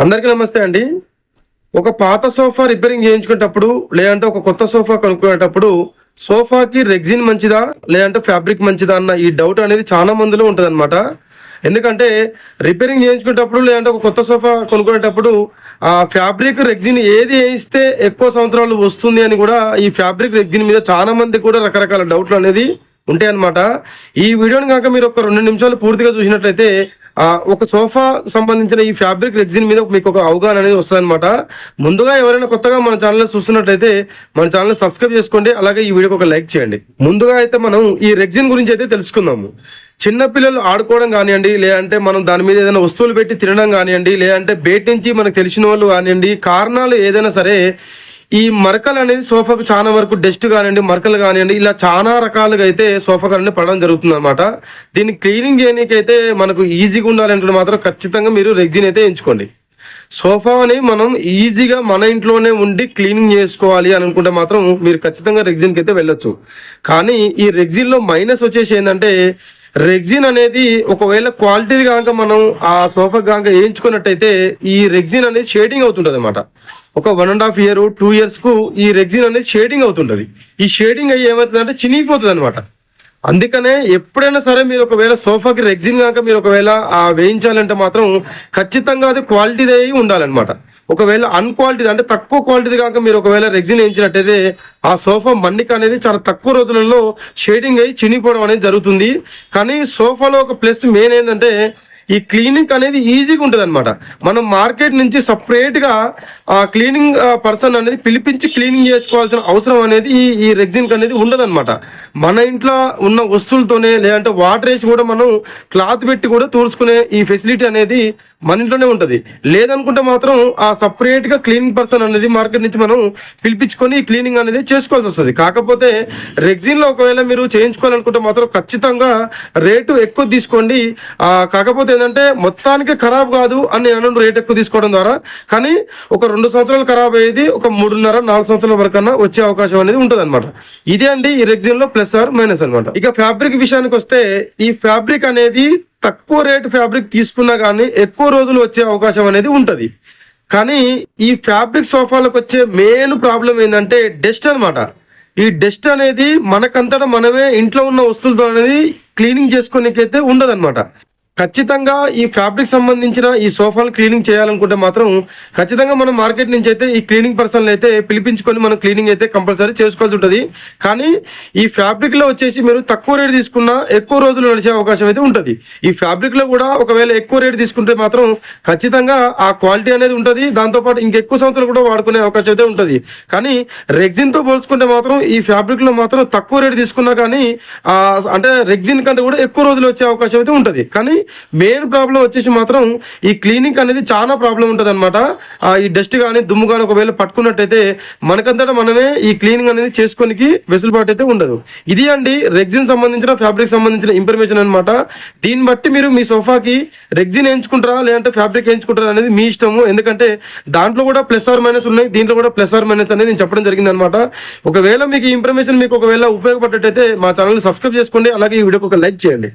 అందరికీ నమస్తే అండి. ఒక పాత సోఫా రిపేరింగ్ చేయించుకునేటప్పుడు లేదంటే ఒక కొత్త సోఫా కొనుక్కునేటప్పుడు సోఫాకి రెగ్జిన్ మంచిదా లేదంటే ఫ్యాబ్రిక్ మంచిదా అన్న ఈ డౌట్ అనేది చాలా మందిలో ఉంటుంది ఎందుకంటే రిపేరింగ్ చేయించుకునేటప్పుడు లేదంటే ఒక కొత్త సోఫా కొనుక్కునేటప్పుడు ఆ ఫ్యాబ్రిక్ రెగ్జిన్ ఏది వేయిస్తే ఎక్కువ సంవత్సరాలు వస్తుంది అని కూడా ఈ ఫ్యాబ్రిక్ రెగ్జిన్ మీద చాలా మంది కూడా రకరకాల డౌట్లు అనేది ఉంటాయి అన్నమాట ఈ వీడియోని కనుక మీరు ఒక రెండు నిమిషాలు పూర్తిగా చూసినట్లయితే ఒక సోఫా సంబంధించిన ఈ ఫ్యాబ్రిక్ రెగ్జిన్ మీద మీకు ఒక అవగాహన అనేది వస్తుంది ముందుగా ఎవరైనా కొత్తగా మన ఛానల్ చూస్తున్నట్లయితే మన ఛానల్ సబ్స్క్రైబ్ చేసుకోండి అలాగే ఈ వీడియోకి ఒక లైక్ చేయండి. ముందుగా అయితే మనం ఈ రెగ్జిన్ గురించి అయితే తెలుసుకుందాము. చిన్నపిల్లలు ఆడుకోవడం కానివ్వండి లేదంటే మనం దాని మీద ఏదైనా వస్తువులు పెట్టి తినడం కానివ్వండి లేదంటే బయట నుంచి మనకు తెలిసిన వాళ్ళు కానివ్వండి కారణాలు ఏదైనా సరే ఈ మరకలు అనేది సోఫాకు చాలా వరకు డస్ట్ కానివ్వండి మరకలు కానివ్వండి ఇలా చాలా రకాలుగా అయితే సోఫాకు అనేది పడడం జరుగుతుంది అనమాట దీన్ని క్లీనింగ్ చేయడానికి అయితే మనకు ఈజీగా ఉండాలంటే మాత్రం ఖచ్చితంగా మీరు రెగ్జిన్ అయితే ఎంచుకోండి. సోఫాని మనం ఈజీగా మన ఇంట్లోనే ఉండి క్లీనింగ్ చేసుకోవాలి అని అనుకుంటే మాత్రం మీరు ఖచ్చితంగా రెగ్జిన్కి అయితే వెళ్ళొచ్చు. కానీ ఈ రెగ్జిన్లో మైనస్ వచ్చేసి ఏంటంటే రెగ్జిన్ అనేది ఒకవేళ క్వాలిటీ కనుక మనం ఆ సోఫా కనుక వేయించుకున్నట్టయితే ఈ రెగ్జిన్ అనేది షేడింగ్ అవుతుంటుంది అనమాట ఒక one and half year two ఇయర్స్కు ఈ రెగ్జిన్ అనేది షేడింగ్ అవుతుంటది. ఈ షేడింగ్ అయ్యి ఏమవుతుందంటే చినిగిపోతుంది అనమాట అందుకనే ఎప్పుడైనా సరే మీరు ఒకవేళ సోఫాకి రెగ్జిన్ కాక మీరు ఒకవేళ ఆ వేయించాలంటే మాత్రం ఖచ్చితంగా అది క్వాలిటీది అయి ఉండాలన్నమాట. ఒకవేళ అన్క్వాలిటీది అంటే తక్కువ క్వాలిటీది కాక మీరు ఒకవేళ రెగ్జిన్ వేయించినట్టయితే ఆ సోఫా మన్నిక అనేది చాలా తక్కువ రోజులలో షేడింగ్ అయ్యి చినిపోవడం అనేది జరుగుతుంది. కానీ సోఫాలో ఒక ప్లస్ మెయిన్ ఏంటంటే ఈ క్లీనింగ్ అనేది ఈజీగా ఉంటుంది అనమాట మనం మార్కెట్ నుంచి సపరేట్గా ఆ క్లీనింగ్ పర్సన్ అనేది పిలిపించి క్లీనింగ్ చేసుకోవాల్సిన అవసరం అనేది ఈ ఈ రెగ్జిన్ అనేది ఉండదన్నమాట. మన ఇంట్లో ఉన్న వస్తువులతోనే లేదంటే వాటర్ వేసి కూడా మనం క్లాత్ పెట్టి కూడా తూర్చుకునే ఈ ఫెసిలిటీ అనేది మన ఇంట్లోనే ఉంటుంది. లేదనుకుంటే మాత్రం ఆ సపరేట్గా క్లీనింగ్ పర్సన్ అనేది మార్కెట్ నుంచి మనం పిలిపించుకొని క్లీనింగ్ అనేది చేసుకోవాల్సి వస్తుంది. కాకపోతే రెగ్జిన్లో ఒకవేళ మీరు చేయించుకోవాలనుకుంటే మాత్రం ఖచ్చితంగా రేటు ఎక్కువ తీసుకోండి. కాకపోతే ఏంటంటే మొత్తానికి ఖరాబ్ కాదు అని నేను రేట్ ఎక్కువ తీసుకోవడం ద్వారా. కానీ ఒక రెండు సంవత్సరాలు ఖరాబ్ అయ్యేది ఒక మూడున్నర నాలుగు సంవత్సరాల వరకన్నా వచ్చే అవకాశం అనేది ఉంటుంది అనమాట ఇదే అండి ఈ రెగ్జిన్లో ప్లస్ ఆర్ మైనస్ అన్నమాట. ఇక ఫ్యాబ్రిక్ విషయానికి వస్తే ఈ ఫ్యాబ్రిక్ అనేది తక్కువ రేటు ఫ్యాబ్రిక్ తీసుకున్నా కానీ ఎక్కువ రోజులు వచ్చే అవకాశం అనేది ఉంటుంది. కానీ ఈ ఫ్యాబ్రిక్ సోఫాలకు వచ్చే మెయిన్ ప్రాబ్లం ఏంటంటే డస్ట్ అన్నమాట. ఈ డస్ట్ అనేది మనకంతటా మనమే ఇంట్లో ఉన్న వస్తువులతో అనేది క్లీనింగ్ చేసుకోనికైతే ఉండదన్నమాట. ఖచ్చితంగా ఈ ఫ్యాబ్రిక్ సంబంధించిన ఈ సోఫాలు క్లీనింగ్ చేయాలనుకుంటే మాత్రం ఖచ్చితంగా మనం మార్కెట్ నుంచి అయితే ఈ క్లీనింగ్ పర్సన్ అయితే పిలిపించుకొని మనం క్లీనింగ్ అయితే కంపల్సరీ చేసుకోవాల్సి ఉంటుంది. కానీ ఈ ఫ్యాబ్రిక్లో వచ్చేసి మీరు తక్కువ రేట్ తీసుకున్నా ఎక్కువ రోజులు నడిచే అవకాశం అయితే ఉంటుంది. ఈ ఫ్యాబ్రిక్లో కూడా ఒకవేళ ఎక్కువ రేట్ తీసుకుంటే మాత్రం ఖచ్చితంగా ఆ క్వాలిటీ అనేది ఉంటుంది. దాంతోపాటు ఇంకెక్కువ సంవత్సరాలు కూడా వాడుకునే అవకాశం అయితే ఉంటుంది. కానీ రెగ్జిన్తో పోల్చుకుంటే మాత్రం ఈ ఫ్యాబ్రిక్లో మాత్రం తక్కువ రేట్ తీసుకున్నా కానీ అంటే రెగ్జిన్ కంటే కూడా ఎక్కువ రోజులు వచ్చే అవకాశం అయితే ఉంటుంది. కానీ మెయిన్ ప్రాబ్లం వచ్చేసి మాత్రం ఈ క్లీనింగ్ అనేది చాలా ప్రాబ్లం ఉంటుంది అనమాట ఈ డస్ట్ కానీ దుమ్ము కానీ ఒకవేళ పట్టుకున్నట్టయితే మనకంతటా మనమే ఈ క్లీనింగ్ అనేది చేసుకోనికి వెసులుబాటు అయితే ఉండదు. ఇది అండి రెగ్జిన్ సంబంధించిన ఫ్యాబ్రిక్ సంబంధించిన ఇన్ఫర్మేషన్ అనమాట దీన్ని బట్టి మీరు మీ సోఫాకి రెగ్జిన్ వేయించుకుంటారా లేదంటే ఫ్యాబ్రిక్ వేయించుకుంటారా అనేది మీ ఇష్టము. ఎందుకంటే దాంట్లో కూడా ప్లస్ ఆర్ మైనస్ ఉన్నాయి దీంట్లో కూడా ప్లస్ ఆర్ మైనస్ అనేది నేను చెప్పడం జరిగింది అనమాట ఒకవేళ మీకు ఈ ఇన్ఫర్మేషన్ మీకు ఒకవేళ ఉపయోగపడ్డట్టయితే మా ఛానల్ సబ్స్క్రైబ్ చేసుకోండి అలాగే ఈ వీడియోకి ఒక లైక్ చేయండి.